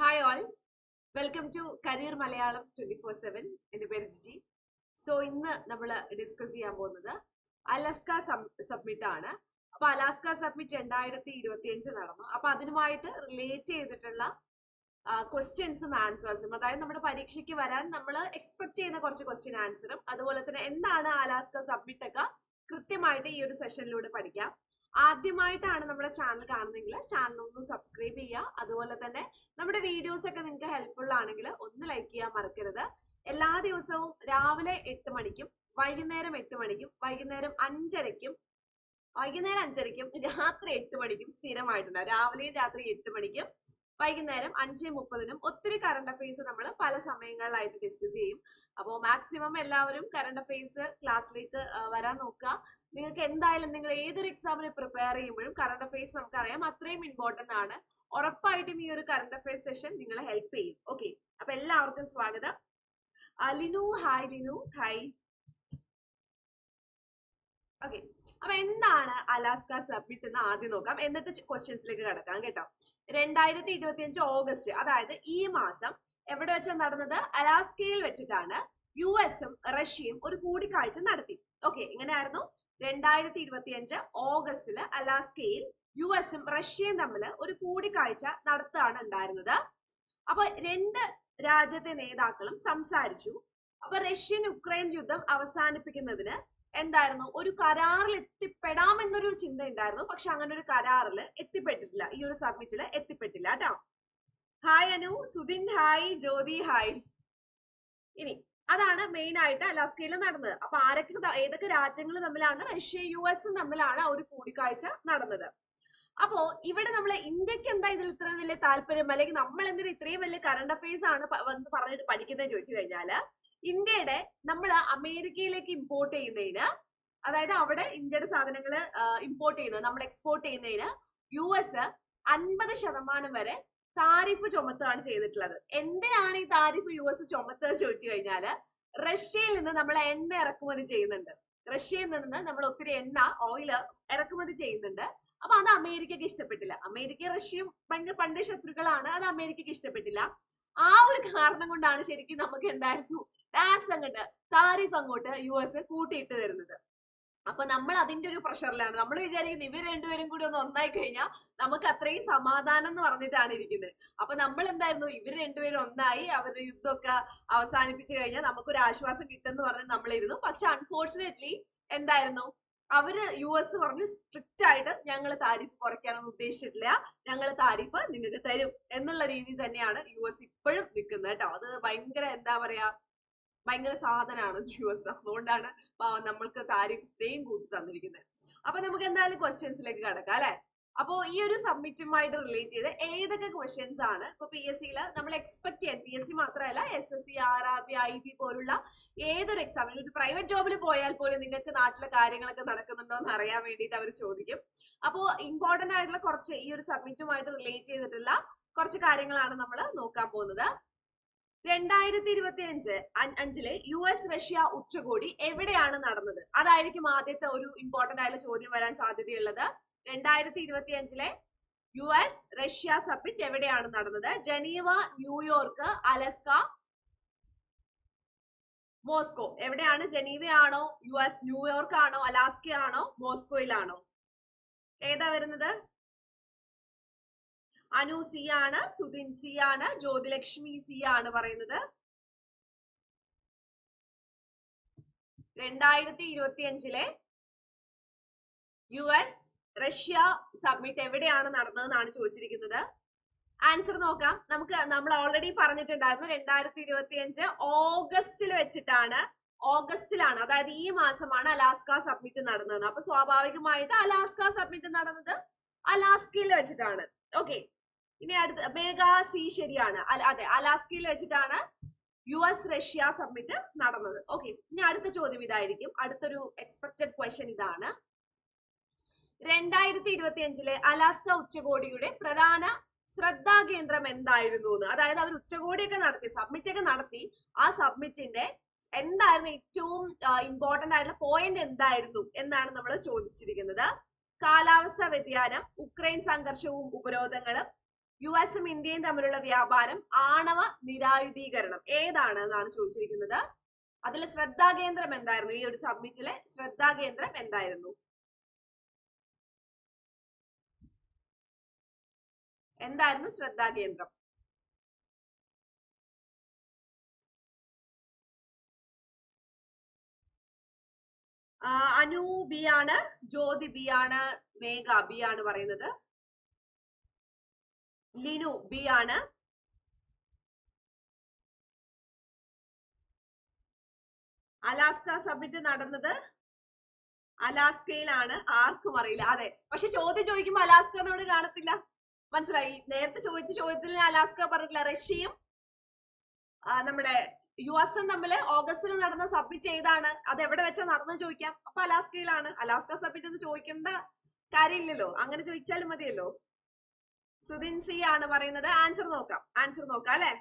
Hi all welcome to career Malayalam twenty four seven എന്റെ പേര് Jiji. So ഇന്ന് നമ്മൾ ഡിസ്കസ് ചെയ്യാൻ പോകുന്നത് അലസ്ക സബ്മിറ്റ് ആണ്. അപ്പൊ അലാസ്ക സബ്മിറ്റ് രണ്ടായിരത്തി ഇരുപത്തി അഞ്ച് നടന്നു. അപ്പൊ അതിനുമായിട്ട് റിലേറ്റ് ചെയ്തിട്ടുള്ള ക്വസ്റ്റ്യൻസും ആൻസേഴ്സും അതായത് നമ്മുടെ പരീക്ഷയ്ക്ക് വരാൻ നമ്മൾ എക്സ്പെക്ട് ചെയ്യുന്ന കുറച്ച് ക്വസ്റ്റ്യൻ ആൻസറും അതുപോലെ തന്നെ എന്താണ് അലാസ്ക സബ്മിറ്റ് ഒക്കെ കൃത്യമായിട്ട് ഈ ഒരു സെഷനിലൂടെ പഠിക്കാം. ആദ്യമായിട്ടാണ് നമ്മുടെ ചാനൽ കാണുന്നെങ്കിൽ ചാനൽ ഒന്ന് സബ്സ്ക്രൈബ് ചെയ്യുക. അതുപോലെ തന്നെ നമ്മുടെ വീഡിയോസ് ഒക്കെ നിങ്ങൾക്ക് ഹെൽപ്ഫുൾ ആണെങ്കിൽ ഒന്ന് ലൈക്ക് ചെയ്യാൻ മറക്കരുത്. എല്ലാ ദിവസവും രാവിലെ എട്ട് മണിക്കും വൈകുന്നേരം എട്ട് മണിക്കും വൈകുന്നേരം അഞ്ചരയ്ക്കും വൈകുന്നേരം അഞ്ചരയ്ക്കും രാത്രി എട്ട് മണിക്കും സ്ഥിരമായിട്ടുണ്ടാവും രാവിലെയും രാത്രി എട്ട് മണിക്കും വൈകുന്നേരം അഞ്ച് മുപ്പതിനും ഒത്തിരി കറണ്ട് അഫയേഴ്സ് നമ്മൾ പല സമയങ്ങളിലായിട്ട് ഡിസ്കസ് ചെയ്യും. അപ്പോൾ മാക്സിമം എല്ലാവരും കറണ്ട് അഫയേഴ്സ് ക്ലാസ്സിലേക്ക് വരാൻ നോക്കുക. നിങ്ങൾക്ക് എന്തായാലും നിങ്ങൾ ഏതൊരു എക്സാമിന് പ്രിപ്പയർ ചെയ്യുമ്പോഴും കറണ്ട് അഫയേഴ്സ് നമുക്കറിയാം. അത്രയും ഇമ്പോർട്ടന്റ് ആണ്. ഉറപ്പായിട്ടും ഈ ഒരു കറണ്ട് അഫയേഴ്സ് സെഷൻ നിങ്ങളെ ഹെൽപ്പ് ചെയ്യും. ഓക്കെ അപ്പൊ എല്ലാവർക്കും സ്വാഗതം. Linu hi Linu hi okay അപ്പൊ എന്താണ് അലാസ്ക സബ്മിറ്റ് എന്ന് ആദ്യം നോക്കാം. എന്നിട്ട് ക്വസ്റ്റ്യൻസിലേക്ക് കിടക്കാം കേട്ടോ. രണ്ടായിരത്തി ഇരുപത്തി അഞ്ച് ഓഗസ്റ്റ് അതായത് ഈ മാസം എവിടെ വെച്ചാണ് നടന്നത്? അലാസ്കയിൽ വെച്ചിട്ടാണ് യു എസും റഷ്യയും ഒരു കൂടിക്കാഴ്ച നടത്തി. ഓക്കെ എങ്ങനെയായിരുന്നു? രണ്ടായിരത്തി ഇരുപത്തി അഞ്ച് ഓഗസ്റ്റിൽ അലാസ്കയിൽ യു എസും റഷ്യയും തമ്മിൽ ഒരു കൂടിക്കാഴ്ച നടത്തുകയാണ് ഉണ്ടായിരുന്നത്. അപ്പൊ രണ്ട് രാജ്യത്തെ നേതാക്കളും സംസാരിച്ചു. അപ്പൊ റഷ്യൻ ഉക്രൈൻ യുദ്ധം അവസാനിപ്പിക്കുന്നതിന് എന്തായിരുന്നു? ഒരു കരാറിൽ എത്തിപ്പെടാമെന്നൊരു ചിന്ത ഉണ്ടായിരുന്നു. പക്ഷെ അങ്ങനെ ഒരു കരാറിൽ എത്തിപ്പെട്ടിട്ടില്ല. ഈ ഒരു സബ്മിറ്റിൽ എത്തിപ്പെട്ടില്ല കേട്ടോ. Hi Anu. Sudhin hi. Jyothi hi. ഇനി അതാണ് മെയിൻ ആയിട്ട് അലാസ്കയിൽ നടന്നത്. അപ്പൊ ആരൊക്കെ ഏതൊക്കെ രാജ്യങ്ങൾ തമ്മിലാണ് റഷ്യ യു എസും തമ്മിലാണ് ആ ഒരു കൂടിക്കാഴ്ച നടന്നത്. അപ്പോ ഇവിടെ നമ്മൾ ഇന്ത്യയ്ക്ക് എന്താ ഇതിൽ ഇത്ര വലിയ താല്പര്യം? അല്ലെങ്കിൽ നമ്മൾ എന്തിനാ ഇത്രയും വലിയ കറണ്ട് അഫയേഴ്സ് ആണ് വന്ന് പറഞ്ഞിട്ട് പഠിക്കുന്നത് ചോദിച്ചു കഴിഞ്ഞാൽ ഇന്ത്യയുടെ നമ്മൾ അമേരിക്കയിലേക്ക് ഇമ്പോർട്ട് ചെയ്യുന്നതിന് അതായത് അവിടെ ഇന്ത്യയുടെ സാധനങ്ങൾ ഇമ്പോർട്ട് ചെയ്യുന്നത് നമ്മൾ എക്സ്പോർട്ട് ചെയ്യുന്നതിന് യു എസ് അൻപത് ശതമാനം വരെ താരിഫ് ചുമത്തുകയാണ് ചെയ്തിട്ടുള്ളത്. എന്തിനാണ് ഈ താരിഫ് യു എസ് ചുമത്തുക ചോദിച്ചു കഴിഞ്ഞാൽ റഷ്യയിൽ നിന്ന് നമ്മൾ എണ്ണ ഇറക്കുമതി ചെയ്യുന്നുണ്ട്. റഷ്യയിൽ നിന്ന് നമ്മൾ ഒത്തിരി എണ്ണ ഓയിൽ ഇറക്കുമതി ചെയ്യുന്നുണ്ട്. അപ്പൊ അത് അമേരിക്കക്ക് ഇഷ്ടപ്പെട്ടില്ല. അമേരിക്ക റഷ്യയും പണ്ട് പണ്ട് ശത്രുക്കളാണ്. അത് അമേരിക്കക്ക് ഇഷ്ടപ്പെട്ടില്ല. ആ ഒരു കാരണം കൊണ്ടാണ് ശരിക്കും നമുക്ക് എന്തായിരുന്നു? ടാക്സ് അങ്ങോട്ട് താരിഫ് അങ്ങോട്ട് യു എസ് കൂട്ടിയിട്ട് തരുന്നത്. അപ്പൊ നമ്മൾ അതിന്റെ ഒരു പ്രഷറിലാണ്. നമ്മൾ വിചാരിക്കുന്നത് ഇവർ രണ്ടുപേരും കൂടി ഒന്ന് ഒന്നായി കഴിഞ്ഞാൽ നമുക്ക് അത്രയും സമാധാനം എന്ന് പറഞ്ഞിട്ടാണ് ഇരിക്കുന്നത്. അപ്പൊ നമ്മൾ എന്തായിരുന്നു? ഇവർ രണ്ടുപേരും ഒന്നായി അവരുടെ യുദ്ധമൊക്കെ അവസാനിപ്പിച്ചു കഴിഞ്ഞാൽ നമുക്കൊരു ആശ്വാസം കിട്ടുമെന്ന് പറഞ്ഞ് നമ്മളിരുന്നു. പക്ഷെ അൺഫോർച്ചുനേറ്റ്ലി എന്തായിരുന്നു? അവർ യു എസ് പറഞ്ഞു സ്ട്രിക്റ്റ് ആയിട്ട് ഞങ്ങൾ താരിഫ് കുറയ്ക്കാനൊന്നും ഉദ്ദേശിച്ചിട്ടില്ല. ഞങ്ങൾ താരിഫ് നിങ്ങൾക്ക് തരും എന്നുള്ള രീതി തന്നെയാണ് യു എസ് ഇപ്പോഴും നിൽക്കുന്നത് കേട്ടോ. അത് ഭയങ്കര എന്താ പറയാ ഭയങ്കര സാധനമാണ് യു എസ് അതുകൊണ്ടാണ് നമ്മൾക്ക് താരിഫ് ഇത്രയും കൂട്ടി തന്നിരിക്കുന്നത്. അപ്പൊ നമുക്ക് എന്തായാലും ക്വസ്റ്റ്യൻസിലേക്ക് കിടക്കാം അല്ലെ? അപ്പോ ഈ ഒരു സബ്മിറ്റുമായിട്ട് റിലേറ്റ് ചെയ്ത് ഏതൊക്കെ ക്വസ്റ്റ്യൻസ് ആണ്? ഇപ്പൊ പി എസ് സിയിൽ നമ്മൾ എക്സ്പെക്ട് ചെയ്യാൻ പി എസ് സി മാത്രമല്ല S S C R R B I B പോലുള്ള ഏതൊരു എക്സാമിനും ഒരു പ്രൈവറ്റ് ജോബിൽ പോയാൽ പോലും നിങ്ങൾക്ക് നാട്ടിലെ കാര്യങ്ങളൊക്കെ നടക്കുന്നുണ്ടോ എന്ന് അറിയാൻ വേണ്ടിയിട്ട് അവർ ചോദിക്കും. അപ്പോൾ ഇമ്പോർട്ടന്റ് ആയിട്ടുള്ള കുറച്ച് ഈ ഒരു സബ്മിറ്റുമായിട്ട് റിലേറ്റ് ചെയ്തിട്ടുള്ള കുറച്ച് കാര്യങ്ങളാണ് നമ്മൾ നോക്കാൻ പോകുന്നത്. രണ്ടായിരത്തി ഇരുപത്തി അഞ്ച് അഞ്ചിലെ യു എസ് റഷ്യ ഉച്ചകോടി എവിടെയാണ് നടന്നത്? അതായിരിക്കും ആദ്യത്തെ ഒരു ഇമ്പോർട്ടന്റ് ആയിട്ടുള്ള ചോദ്യം വരാൻ സാധ്യതയുള്ളത്. രണ്ടായിരത്തി ഇരുപത്തി അഞ്ചിലെ യു എസ് റഷ്യ സബ്മിറ്റ് എവിടെയാണ് നടന്നത്? Geneva New York Alaska Moscow. എവിടെയാണ്? ജനീവയാണോ യു എസ് ന്യൂയോർക്ക് ആണോ അലാസ്ക ആണോ മോസ്കോയിലാണോ? ഏതാ വരുന്നത്? അനു സി ആണ് സുധിൻ സി ആണ് ജ്യോതിലക്ഷ്മി സി ആണ് പറയുന്നത്. രണ്ടായിരത്തി ഇരുപത്തി അഞ്ചിലെ യു എസ് റഷ്യ സബ്മിറ്റ് എവിടെയാണ് നടന്നതെന്നാണ് ചോദിച്ചിരിക്കുന്നത്. ആൻസർ നോക്കാം. നമുക്ക് നമ്മൾ ഓൾറെഡി പറഞ്ഞിട്ടുണ്ടായിരുന്നു രണ്ടായിരത്തി ഇരുപത്തി അഞ്ച് ഓഗസ്റ്റിൽ വെച്ചിട്ടാണ് ഓഗസ്റ്റിലാണ് അതായത് ഈ മാസമാണ് അലാസ്ക സബ്മിറ്റ് നടന്നത്. അപ്പൊ സ്വാഭാവികമായിട്ട് അലാസ്ക സബ്മിറ്റ് നടന്നത് അലാസ്കയിൽ വെച്ചിട്ടാണ്. ഓക്കെ. ഇനി അടുത്ത മേഘാ സി ശരിയാണ്. അതെ അലാസ്കയിൽ വെച്ചിട്ടാണ് യു എസ് റഷ്യ സബ്മിറ്റ് നടന്നത്. ഓക്കെ ഇനി അടുത്ത ചോദ്യം ഇതായിരിക്കും. അടുത്തൊരു എക്സ്പെക്ടഡ് ക്വസ്റ്റ്യൻ ഇതാണ്. രണ്ടായിരത്തി ഇരുപത്തി അഞ്ചിലെ അലാസ്ക ഉച്ചകോടിയുടെ പ്രധാന ശ്രദ്ധാകേന്ദ്രം എന്തായിരുന്നു എന്ന്? അതായത് അവർ ഉച്ചകോടിയൊക്കെ നടത്തി സബ്മിറ്റ് ഒക്കെ നടത്തി. ആ സബ്മിറ്റിന്റെ എന്തായിരുന്നു ഏറ്റവും ഇമ്പോർട്ടന്റ് ആയിട്ടുള്ള പോയിന്റ് എന്തായിരുന്നു എന്നാണ് നമ്മൾ ചോദിച്ചിരിക്കുന്നത്. കാലാവസ്ഥാ വ്യതിയാനം ഉക്രൈൻ സംഘർഷവും ഉപരോധങ്ങളും യു എസും ഇന്ത്യയും തമ്മിലുള്ള വ്യാപാരം ആണവ നിരായുധീകരണം. ഏതാണ് എന്നാണ് ചോദിച്ചിരിക്കുന്നത്? അതിലെ ശ്രദ്ധാകേന്ദ്രം എന്തായിരുന്നു? ഈ ഒരു സബ്മിറ്റിലെ ശ്രദ്ധാകേന്ദ്രം എന്തായിരുന്നു? എന്തായിരുന്നു ശ്രദ്ധാകേന്ദ്രം അനു ബി ആണ് ജ്യോതി ബി ആണ് മേഘ ബി ആണ് പറയുന്നത്. ലിനു ബി ആണ്. അലാസ്ക സബ്മിറ്റ് നടന്നത് അലാസ്കയിലാണ്. ആർക്കും അറിയില്ല. അതെ. പക്ഷെ ചോദ്യം ചോദിക്കുമ്പോ അലാസ്ക എന്നോട് കാണത്തില്ല. മനസ്സിലായി? നേരത്തെ ചോദിച്ച ചോദ്യത്തിൽ അലാസ്ക പറഞ്ഞില്ല റഷ്യയും നമ്മുടെ യു എസും തമ്മിൽ ഓഗസ്റ്റിൽ നടന്ന സബ്മിറ്റ് ചെയ്താണ് അത് എവിടെ വെച്ചാ നടന്നു ചോദിക്കാം. അപ്പൊ അലാസ്കയിലാണ്. അലാസ്ക സബ്മിറ്റ് എന്ന് ചോദിക്കേണ്ട കാര്യമില്ലല്ലോ. അങ്ങനെ ചോദിച്ചാലും മതിയല്ലോ. സുദിൻ സി ആണ് പറയുന്നത്. ആൻസർ നോക്കാം. ആൻസർ നോക്കാം അല്ലെ?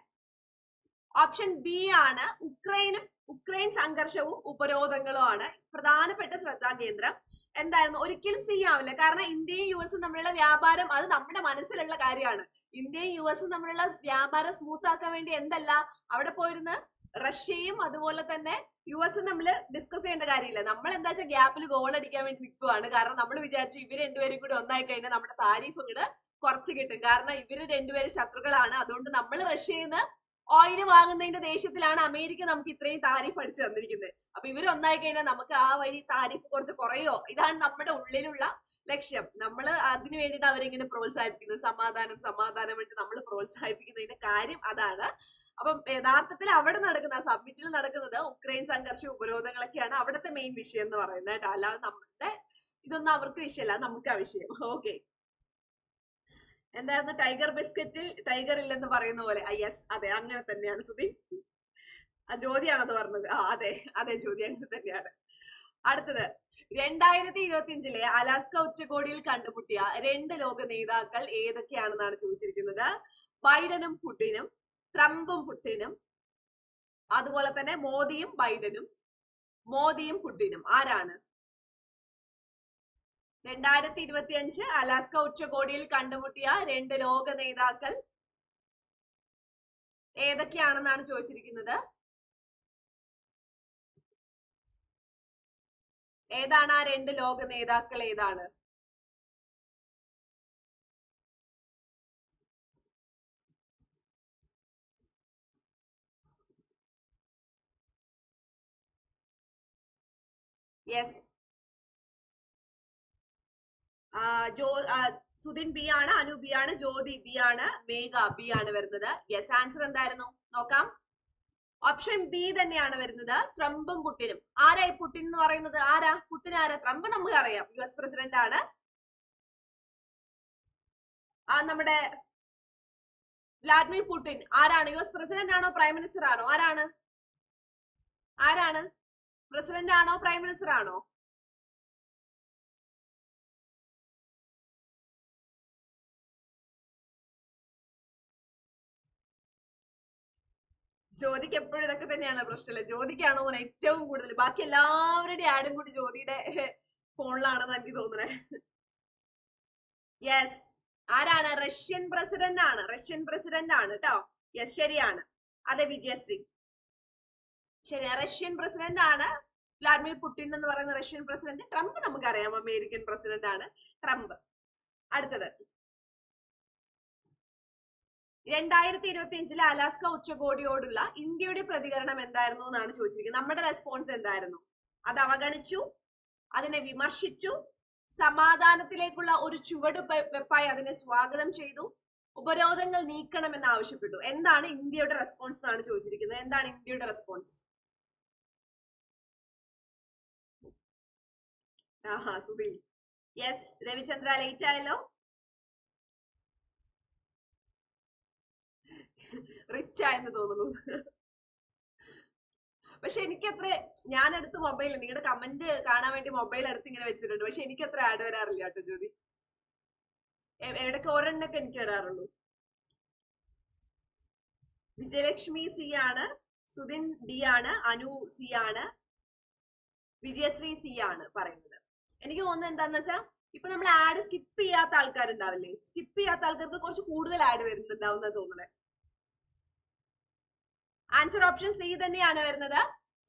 ഓപ്ഷൻ ബി ആണ് ഉക്രൈനും ഉക്രൈൻ സംഘർഷവും ഉപരോധങ്ങളും ആണ് പ്രധാനപ്പെട്ട ശ്രദ്ധാകേന്ദ്രം എന്തായിരുന്നു? ഒരിക്കലും സി ആവില്ല. കാരണം ഇന്ത്യയും യു എസും തമ്മിലുള്ള വ്യാപാരം അത് നമ്മുടെ മനസ്സിലുള്ള കാര്യമാണ്. ഇന്ത്യയും യു എസും തമ്മിലുള്ള വ്യാപാരം സ്മൂത്ത് ആക്കാൻ വേണ്ടി എന്തല്ല? അവിടെ പോയിരുന്ന് റഷ്യയും അതുപോലെ തന്നെ യു എസും നമ്മൾ ഡിസ്കസ് ചെയ്യേണ്ട കാര്യമില്ല. നമ്മൾ എന്താ വെച്ചാൽ ഗ്യാപ്പിൽ ഗോൾ അടിക്കാൻ വേണ്ടി നിൽക്കുവാണ് കാരണം നമ്മൾ വിചാരിച്ചു ഇവർ രണ്ടുപേരും കൂടി ഒന്നായി കഴിഞ്ഞാൽ നമ്മുടെ താരീഫ് ഇങ്ങോട്ട് കുറച്ച് കിട്ടും. കാരണം ഇവർ രണ്ടുപേരും ശത്രുക്കളാണ്. അതുകൊണ്ട് നമ്മൾ റഷ്യയിൽ നിന്ന് ഓയിൽ വാങ്ങുന്നതിന്റെ ദേഷ്യത്തിലാണ് അമേരിക്ക നമുക്ക് ഇത്രയും താരിഫ് അടിച്ചു തന്നിരിക്കുന്നത്. അപ്പൊ ഇവർ ഒന്നായി കഴിഞ്ഞാൽ നമുക്ക് ആ വഴി താരിഫ് കുറച്ച് കുറയോ? ഇതാണ് നമ്മുടെ ഉള്ളിലുള്ള ലക്ഷ്യം. നമ്മൾ അതിനു വേണ്ടിയിട്ട് അവരിങ്ങനെ പ്രോത്സാഹിപ്പിക്കുന്നത് സമാധാനം സമാധാനം വേണ്ടി നമ്മൾ പ്രോത്സാഹിപ്പിക്കുന്നതിന്റെ കാര്യം അതാണ്. അപ്പം യഥാർത്ഥത്തിൽ അവിടെ നടക്കുന്ന സബ്മിറ്റിൽ നടക്കുന്നത് ഉക്രൈൻ സംഘർഷ ഉപരോധങ്ങളൊക്കെയാണ് അവിടുത്തെ മെയിൻ വിഷയം എന്ന് പറയുന്നത് കേട്ടോ. അല്ലാതെ നമ്മുടെ ഇതൊന്നും അവർക്ക് വിഷയമല്ല. നമുക്ക് ആ വിഷയം. ഓക്കെ എന്തായിരുന്നു? ടൈഗർ ബിസ്ക്കറ്റിൽ ടൈഗർ ഇല്ലെന്ന് പറയുന്ന പോലെ. യെസ് അതെ അങ്ങനെ തന്നെയാണ് സുധി. ആ ജ്യോതിയാണത് പറഞ്ഞത്. ആ അതെ അതെ ജ്യോതി അങ്ങനെ തന്നെയാണ്. അടുത്തത്. രണ്ടായിരത്തി ഇരുപത്തി അഞ്ചിലെ അലാസ്ക ഉച്ചകോടിയിൽ കണ്ടുമുട്ടിയ രണ്ട് ലോക നേതാക്കൾ ഏതൊക്കെയാണെന്നാണ് ചോദിച്ചിരിക്കുന്നത്? ബൈഡനും പുടിനും ട്രംപും പുട്ടിനും അതുപോലെ തന്നെ മോദിയും ബൈഡനും മോദിയും പുടിനും. ആരാണ്? രണ്ടായിരത്തി ഇരുപത്തി അഞ്ച് അലാസ്ക ഉച്ചകോടിയിൽ കണ്ടുമുട്ടിയ രണ്ട് ലോക നേതാക്കൾ ഏതൊക്കെയാണെന്നാണ് ചോദിച്ചിരിക്കുന്നത്? ഏതാണ് ആ രണ്ട് ലോക നേതാക്കൾ ഏതാണ്? യെസ് ജോ സുധിൻ ബി ആണ് അനു ബി ആണ് ജ്യോതി ബി ആണ് മേഘ ബി ആണ് വരുന്നത്. യെസ് ആൻസർ എന്തായിരുന്നു? നോക്കാം. ഓപ്ഷൻ ബി തന്നെയാണ് വരുന്നത്. ട്രംപും പുട്ടിനും. ആരാ ഈ പുട്ടിൻ എന്ന് പറയുന്നത്? ആരാ? പുട്ടിൻ ആരാ? ട്രംപ് നമുക്ക് അറിയാം. യു എസ് പ്രസിഡന്റ് ആണ്. ആ നമ്മുടെ വ്ലാഡിമിർ പുട്ടിൻ. ആരാണ്? യു എസ് പ്രസിഡന്റ് ആണോ? പ്രൈം മിനിസ്റ്റർ ആണോ? ആരാണ്? ആരാണ്? പ്രസിഡന്റ് ആണോ? പ്രൈം മിനിസ്റ്റർ ആണോ? ജ്യോതിക്ക് എപ്പോഴും ഇതൊക്കെ തന്നെയാണ് പ്രശ്നമല്ലേ? ജ്യോതിക്കാണോ തോന്നുന്നത് ഏറ്റവും കൂടുതൽ. ബാക്കി എല്ലാവരുടെയും ആഡും കൂടി ജ്യോതിയുടെ ഫോണിലാണെന്ന് എനിക്ക് തോന്നുന്നത് യെസ് ആരാണ്? റഷ്യൻ പ്രസിഡന്റ് ആണ്. റഷ്യൻ പ്രസിഡന്റ് ആണ് കേട്ടോ. യെസ് ശരിയാണ്. അതെ വിജയശ്രീ. ശരി റഷ്യൻ പ്രസിഡന്റ് ആണ് വ്ലാഡിമിർ പുടിൻ എന്ന് പറയുന്ന റഷ്യൻ പ്രസിഡന്റ്. ട്രംപ് നമുക്കറിയാം. അമേരിക്കൻ പ്രസിഡന്റ് ആണ് ട്രംപ്. അടുത്തത്. രണ്ടായിരത്തി ഇരുപത്തി അഞ്ചിലെ അലാസ്ക ഉച്ചകോടിയോടുള്ള ഇന്ത്യയുടെ പ്രതികരണം എന്തായിരുന്നു എന്നാണ് ചോദിച്ചിരിക്കുന്നത്. നമ്മുടെ റെസ്പോൺസ് എന്തായിരുന്നു? അത് അവഗണിച്ചു അതിനെ വിമർശിച്ചു സമാധാനത്തിലേക്കുള്ള ഒരു ചുവട് വെപ്പായി അതിനെ സ്വാഗതം ചെയ്തു ഉപരോധങ്ങൾ നീക്കണമെന്ന് ആവശ്യപ്പെട്ടു. എന്താണ് ഇന്ത്യയുടെ റെസ്പോൺസ് എന്നാണ് ചോദിച്ചിരിക്കുന്നത്. എന്താണ് ഇന്ത്യയുടെ റെസ്പോൺസ് ആഹാ സുബിൽ യെസ് രവിചന്ദ്ര ലേറ്റ് ആയല്ലോ. റിച്ച് ആയെന്ന് തോന്നുന്നു. പക്ഷെ എനിക്കത്ര ഞാൻ എടുത്ത് മൊബൈൽ നിങ്ങളുടെ കമന്റ് കാണാൻ വേണ്ടി മൊബൈൽ എടുത്ത് ഇങ്ങനെ വെച്ചിട്ടുണ്ട്. പക്ഷെ എനിക്ക് അത്ര ആഡ് വരാറില്ല കേട്ടോ ജ്യോതി. ഇടയ്ക്ക് ഒരെണ്ണൊക്കെ എനിക്ക് വരാറുള്ളൂ. വിജയലക്ഷ്മി സി ആണ് സുധിൻ ഡി ആണ് അനു സി ആണ് വിജയശ്രീ സി ആണ് പറയുന്നത്. എനിക്ക് തോന്നുന്നത് എന്താന്ന് വെച്ചാൽ ഇപ്പൊ നമ്മൾ ആഡ് സ്കിപ്പ് ചെയ്യാത്ത ആൾക്കാരുണ്ടാവില്ലേ? സ്കിപ്പ് ചെയ്യാത്ത ആൾക്കാർക്ക് കുറച്ച് കൂടുതൽ ആഡ് വരുന്നുണ്ടാവും തോന്നണേ. തോന്നുന്നത് ആൻസർ ഓപ്ഷൻ സി തന്നെയാണ് വരുന്നത്.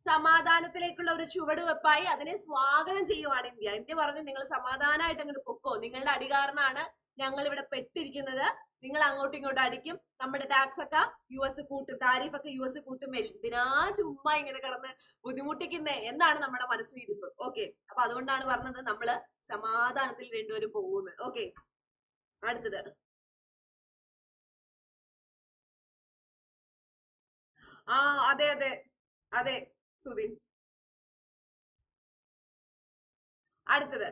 സമാധാനത്തിലേക്കുള്ള ഒരു ചുവടുവെപ്പായി അതിനെ സ്വാഗതം ചെയ്യുവാണ് ഇന്ത്യ. ഇന്ത്യ പറഞ്ഞു നിങ്ങൾ സമാധാനമായിട്ട് അങ്ങോട്ട് പൊക്കോ. നിങ്ങളുടെ അടികാരനാണ് ഞങ്ങൾ ഇവിടെ പെട്ടിരിക്കുന്നത്. നിങ്ങൾ അങ്ങോട്ടും ഇങ്ങോട്ടും അടിക്കും. നമ്മുടെ ടാക്സ് ഒക്കെ യു എസ് കൂട്ടും. താരിഫ് ഒക്കെ യു എസ് കൂട്ടും. എന്തിനാ ചുമ്മാ ഇങ്ങനെ കിടന്ന് ബുദ്ധിമുട്ടിക്കുന്നേ? എന്നാണ് നമ്മുടെ മനസ്സിലിരുപ്പ് ഓക്കെ അപ്പൊ അതുകൊണ്ടാണ് പറഞ്ഞത് നമ്മൾ സമാധാനത്തിൽ രണ്ടുപേരും പോകുന്നത്. ഓക്കെ അടുത്തത്. ആ അതെ അതെ അതെ സുധീൻ. അടുത്തത്.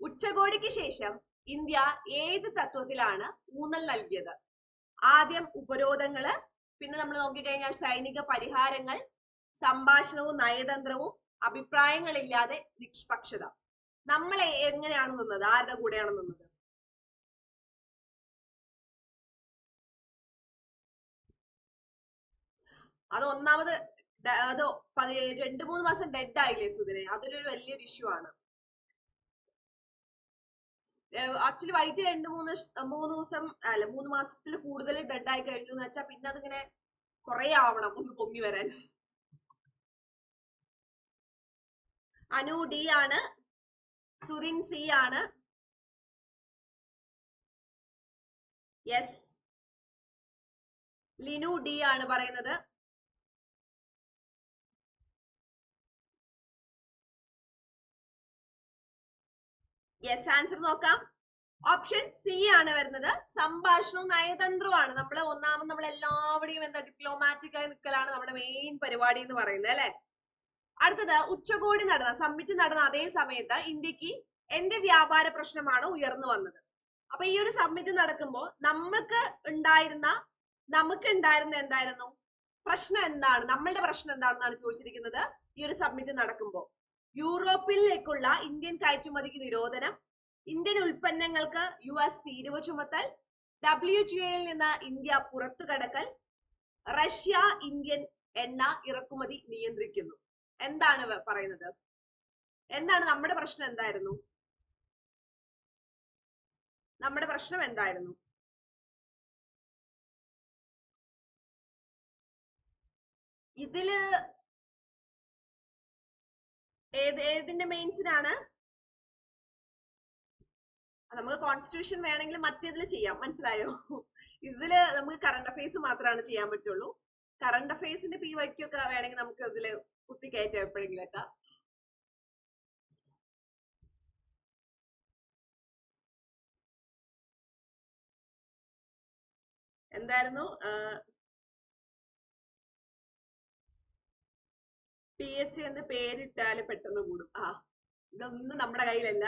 ഉച്ചകോടിക്ക് ശേഷം ഇന്ത്യ ഏത് തത്വത്തിലാണ് ഊന്നൽ നൽകിയത്? ആദ്യം ഉപരോധങ്ങൾ പിന്നെ നമ്മൾ നോക്കിക്കഴിഞ്ഞാൽ സൈനിക പരിഹാരങ്ങൾ സംഭാഷണവും നയതന്ത്രവും അഭിപ്രായങ്ങളില്ലാതെ നിഷ്പക്ഷത. നമ്മൾ എങ്ങനെയാണ് നിന്നത്? ആരുടെ കൂടെയാണ് നിന്നത്? അത് ഒന്നാമത് അത് രണ്ടു മൂന്ന് മാസം ഡെഡ് ആയില്ലേ സുധിനെ? അതൊരു വലിയൊരു ഇഷ്യൂ ആണ്. ആക്ച്വലി വൈറ്റ് രണ്ട് മൂന്ന് മൂന്ന് ദിവസം അല്ല മൂന്ന് മാസത്തിൽ കൂടുതൽ ഡെഡ് ആയി കഴിഞ്ഞു എന്ന് വെച്ചാൽ പിന്നെ അതിങ്ങനെ കൊറേ ആവണം ഒന്ന് പൊങ്ങി വരാൻ. അനു ഡി ആണ്. സുരിൻ സി ആണ്. യെസ്. ലിനു ഡി ആണ് പറയുന്നത്. യെസ് ആൻസർ നോക്കാം. ഓപ്ഷൻ സി ആണ് വരുന്നത്. സംഭാഷണവും നയതന്ത്രവുമാണ്. നമ്മൾ ഒന്നാമത് നമ്മൾ എല്ലാവരുടെയും എന്താ ഡിപ്ലോമാറ്റിക് ആയി നിൽക്കലാണ് നമ്മുടെ മെയിൻ പരിപാടി എന്ന് പറയുന്നത് അല്ലെ? അടുത്തത് ഉച്ചകോടി നടന്ന സമ്മിറ്റ് നടന്ന അതേ സമയത്ത് ഇന്ത്യയ്ക്ക് എന്ത് വ്യാപാര പ്രശ്നമാണ് ഉയർന്നു വന്നത്. അപ്പൊ ഈ ഒരു സമ്മിറ്റ് നടക്കുമ്പോൾ നമുക്ക് ഉണ്ടായിരുന്ന നമുക്ക് ഉണ്ടായിരുന്ന എന്തായിരുന്നു? പ്രശ്നം എന്താണ്? നമ്മളുടെ പ്രശ്നം എന്താണെന്നാണ് ചോദിച്ചിരിക്കുന്നത് ഈ ഒരു സമ്മിറ്റ് നടക്കുമ്പോൾ യൂറോപ്പിലേക്കുള്ള ഇന്ത്യൻ കയറ്റുമതിക്ക് നിരോധനം ഇന്ത്യൻ ഉൽപ്പന്നങ്ങൾക്ക് യു എസ് തീരുവ ചുമത്തൽ ഡബ്ല്യു ടി എയിൽ നിന്ന് ഇന്ത്യ പുറത്തു കടക്കൽ റഷ്യ ഇന്ത്യൻ എണ്ണ ഇറക്കുമതി നിയന്ത്രിക്കുന്നു. എന്താണ് പറയുന്നത്? എന്താണ് നമ്മുടെ പ്രശ്നം എന്തായിരുന്നു? നമ്മുടെ പ്രശ്നം എന്തായിരുന്നു? ഇതിൽ ഏത് ഏതിന്റെ മെയിൻസിനാണ് നമുക്ക് കോൺസ്റ്റിറ്റ്യൂഷൻ വേണമെങ്കിൽ മറ്റേതിൽ ചെയ്യാം. മനസ്സിലായോ? ഇതിൽ നമുക്ക് കറണ്ട് അഫയേഴ്സ് മാത്രമാണ് ചെയ്യാൻ പറ്റുള്ളൂ. കറണ്ട് അഫയേഴ്സിന്റെ പി വൈക്കൊക്കെ വേണമെങ്കിൽ നമുക്ക് ഇതിൽ കുത്തി എപ്പോഴെങ്കിലും എപ്പോഴെങ്കിലൊക്കെ. എന്തായിരുന്നു? പി എസ് സി എന്ന് പേരിട്ടാൽ പെട്ടെന്ന് കൂടും. ആ ഇതൊന്നും നമ്മുടെ കയ്യിലല്ല.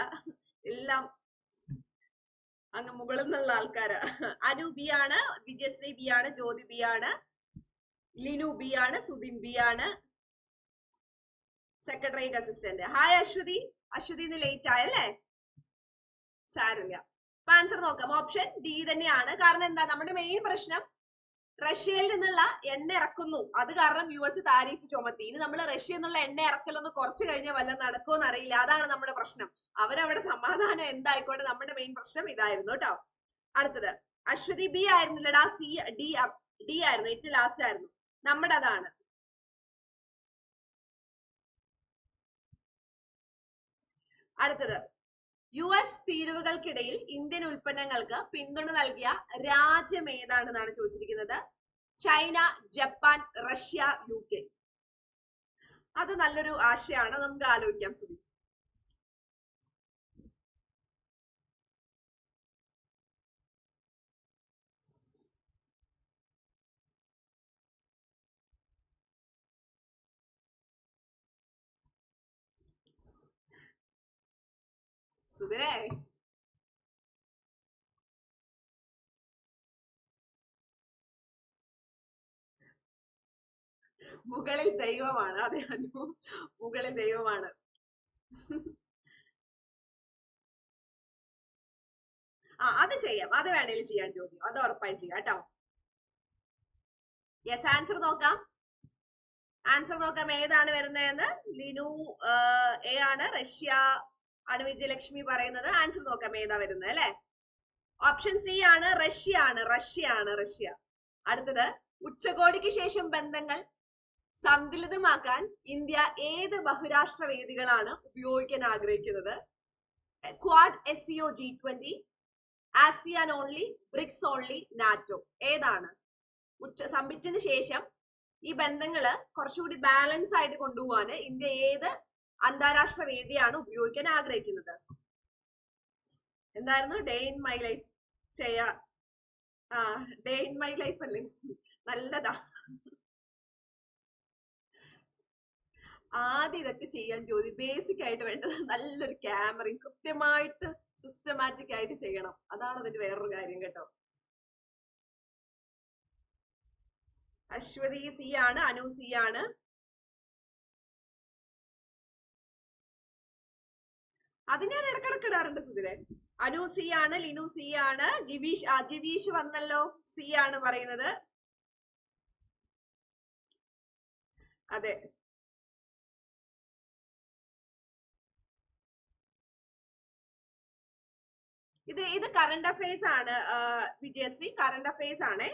എല്ലാം അങ്ങ് മുകളിൽ നിന്നുള്ള ആൾക്കാരാ. അനു ബി ആണ് വിജയശ്രീ ബി ആണ് ജ്യോതി ബി ആണ് ലിനു ബി ആണ് സുധിൻ ബി ആണ്. Secretary assistant hi Aswathi. Aswathi ഇന്ന് ലേറ്റ് ആയല്ലേ സാരമില്ല. അപ്പൊ ആൻസർ നോക്കാം. ഓപ്ഷൻ ഡി തന്നെയാണ്. കാരണം എന്താ? നമ്മുടെ മെയിൻ പ്രശ്നം റഷ്യയിൽ നിന്നുള്ള എണ്ണ ഇറക്കുന്നു. അത് കാരണം യു എസ് താരിഫ് ചുമത്തി. ഇനി നമ്മൾ റഷ്യ എന്നുള്ള എണ്ണ ഇറക്കലൊന്ന് കുറച്ച് കഴിഞ്ഞാൽ വല്ല നടക്കുമോ അറിയില്ല അതാണ് നമ്മുടെ പ്രശ്നം. അവരവിടെ സമാധാനം എന്തായിക്കോട്ടെ നമ്മുടെ മെയിൻ പ്രശ്നം ഇതായിരുന്നു കേട്ടോ. അടുത്തത്. അശ്വതി ബി ആയിരുന്നില്ലടാ. സി ഡി ഡി ആയിരുന്നു. ഏറ്റവും ലാസ്റ്റ് ആയിരുന്നു. നമ്മുടെ അതാണ്. അടുത്തത്. യു എസ് തീരുവകൾക്കിടയിൽ ഇന്ത്യൻ ഉൽപ്പന്നങ്ങൾക്ക് പിന്തുണ നൽകിയ രാജ്യം ഏതാണെന്നാണ് ചോദിച്ചിരിക്കുന്നത്? China Japan Russia U K. അത് നല്ലൊരു ആശയമാണ്. നമുക്ക് ആലോചിക്കാം സുധി സുധിനെ മുകളിൽ ദൈവമാണ്. അതെ അനു. മുകളിൽ ദൈവമാണ്. ആ അത് ചെയ്യാം. അത് വേണേലും ചെയ്യാൻ ചോദ്യം അത് ഉറപ്പായും ചെയ്യാം കേട്ടോ. യെസ് ആൻസർ നോക്കാം. ആൻസർ നോക്കാം. ഏതാണ് വരുന്നതെന്ന്? ലിനു എ ആണ്. റഷ്യ ആണ് വിജയലക്ഷ്മി പറയുന്നത്. ആൻസർ നോക്കാം ഏതാ വരുന്നത് അല്ലെ? ഓപ്ഷൻ സി ആണ് റഷ്യ ആണ് റഷ്യ. ആണ് റഷ്യ അടുത്തത് ഉച്ചകോടിക്ക് ശേഷം ബന്ധങ്ങൾ സന്തുലിതമാക്കാൻ ഇന്ത്യ ഏത് ബഹുരാഷ്ട്ര വേദികളാണ് ഉപയോഗിക്കാൻ ആഗ്രഹിക്കുന്നത്? Quad S C O G twenty ASEAN only BRICS only NATO ഏതാണ്? ഉച്ച സമ്മിറ്റിന് ശേഷം ഈ ബന്ധങ്ങൾ കുറച്ചുകൂടി ബാലൻസ് ആയിട്ട് കൊണ്ടുപോകാൻ ഇന്ത്യ ഏത് അന്താരാഷ്ട്ര വേദിയാണ് ഉപയോഗിക്കാൻ ആഗ്രഹിക്കുന്നത്. എന്തായിരുന്നു? ഡേ ഇൻ മൈ ലൈഫ് ചെയ്യാ ആ ഡേ ഇൻ മൈ ലൈഫ് അല്ലേ? നല്ലതാ. ആദ്യം ഇതൊക്കെ ചെയ്യാൻ ജോലി ബേസിക് ആയിട്ട് വേണ്ടത് നല്ലൊരു ക്യാമറയും കൃത്യമായിട്ട് സിസ്റ്റമാറ്റിക് ആയിട്ട് ചെയ്യണം. അതാണ് അതിന്റെ വേറൊരു കാര്യം കേട്ടോ. അശ്വതി സി ആണ് അനു സി ആണ്. അത് ഞാൻ ഇടക്കിടക്ക് ഇടാറുണ്ട് സുധിരെ. അനു സി ആണ് ലിനു സി ആണ് ജിവീഷ് ആ ജിവീഷ് വന്നല്ലോ സി ആണ് പറയുന്നത്. അതെ. ഇത് ഇത് കറണ്ട് അഫയേഴ്സ് ആണ് വിജയശ്രീ. കറണ്ട് അഫയേഴ്സ് ആണ്.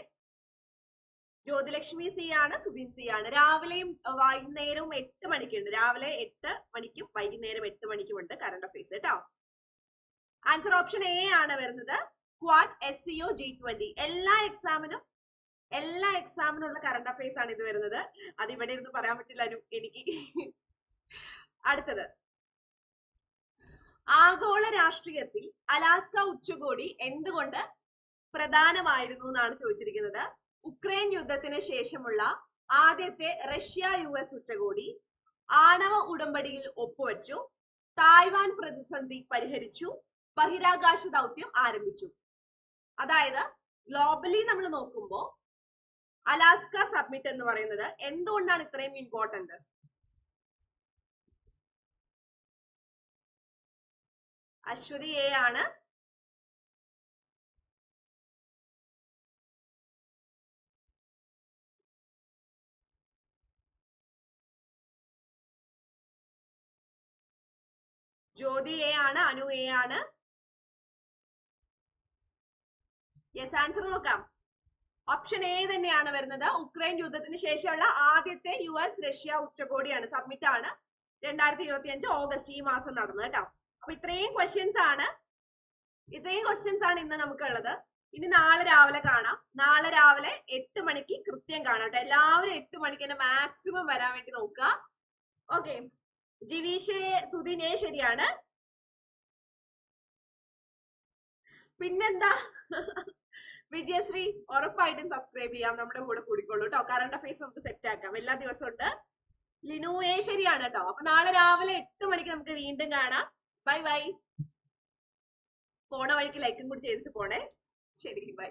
ജ്യോതിലക്ഷ്മി സി ആണ് സുബിൻ സി ആണ്. രാവിലെയും വൈകുന്നേരവും എട്ട് മണിക്കുണ്ട്. രാവിലെ എട്ട് മണിക്കും വൈകുന്നേരം എട്ട് മണിക്കും ഉണ്ട് കറണ്ട് അഫയേഴ്സ് കേട്ടോ ആൻസർ ഓപ്ഷൻ എ ആണ് വരുന്നത്. Quad S C O G twenty എല്ലാ എക്സാമിനും എല്ലാ എക്സാമിനുള്ള കറണ്ട് അഫയേഴ്സ് ആണ് ഇത് വരുന്നത്. അത് ഇവിടെ ഇരുന്ന് പറയാൻ പറ്റില്ല എനിക്ക്. അടുത്തത്. ആഗോള രാഷ്ട്രീയത്തിൽ അലാസ്ക ഉച്ചകോടി എന്തുകൊണ്ട് പ്രധാനമായിരുന്നു എന്നാണ് ചോദിച്ചിരിക്കുന്നത്. ഉക്രൈൻ യുദ്ധത്തിന് ശേഷമുള്ള ആദ്യത്തെ റഷ്യ യു എസ് ഉച്ചകോടി ആണവ ഉടമ്പടിയിൽ ഒപ്പുവച്ചു തായ്വാൻ പ്രതിസന്ധി പരിഹരിച്ചു ബഹിരാകാശ ദൗത്യം ആരംഭിച്ചു. അതായത് ഗ്ലോബലി നമ്മൾ നോക്കുമ്പോൾ അലാസ്ക സബ്മിറ്റ് എന്ന് പറയുന്നത് എന്തുകൊണ്ടാണ് ഇത്രയും ഇമ്പോർട്ടന്റ് അശ്വതി എ ആണ്. ജ്യോതി എ ആണ് അനു എ ആണ്. യെസ് ആൻസർ നോക്കാം. ഓപ്ഷൻ എ തന്നെയാണ് വരുന്നത്. ഉക്രൈൻ യുദ്ധത്തിന് ശേഷമുള്ള ആദ്യത്തെ യു എസ് റഷ്യ ഉച്ചകോടിയാണ് സബ്മിറ്റ് ആണ്. രണ്ടായിരത്തി ഇരുപത്തി അഞ്ച് ഓഗസ്റ്റ് ഈ മാസം നടന്നത് കേട്ടോ. അപ്പൊ ഇത്രയും ക്വസ്റ്റ്യൻസ് ആണ്. ഇത്രയും ക്വസ്റ്റ്യൻസ് ആണ് ഇന്ന് നമുക്കുള്ളത്. ഇനി നാളെ രാവിലെ കാണാം. നാളെ രാവിലെ എട്ട് മണിക്ക് കൃത്യം കാണാം കേട്ടോ. എല്ലാവരും എട്ട് മണിക്ക് തന്നെ മാക്സിമം വരാൻ വേണ്ടി നോക്കുക. ഓക്കെ ജിവീഷ് സുധിനെ ശരിയാണ്. പിന്നെന്താ? വിജയശ്രീ ഉറപ്പായിട്ടും സബ്സ്ക്രൈബ് ചെയ്യാം. നമ്മുടെ കൂടെ കൂടിക്കോളൂ കേട്ടോ കറണ്ട് അഫയേഴ്സ് നമുക്ക് സെറ്റ് ആക്കാം. എല്ലാ ദിവസവും ഉണ്ട്. ലിനുവേ ശരിയാണ് കേട്ടോ അപ്പൊ നാളെ രാവിലെ എട്ട് മണിക്ക് നമുക്ക് വീണ്ടും കാണാം. ബൈ ബൈ പോണ വഴിക്ക് ലൈക്കും കൂടി ചെയ്തിട്ട് പോണേ. ശരി ബൈ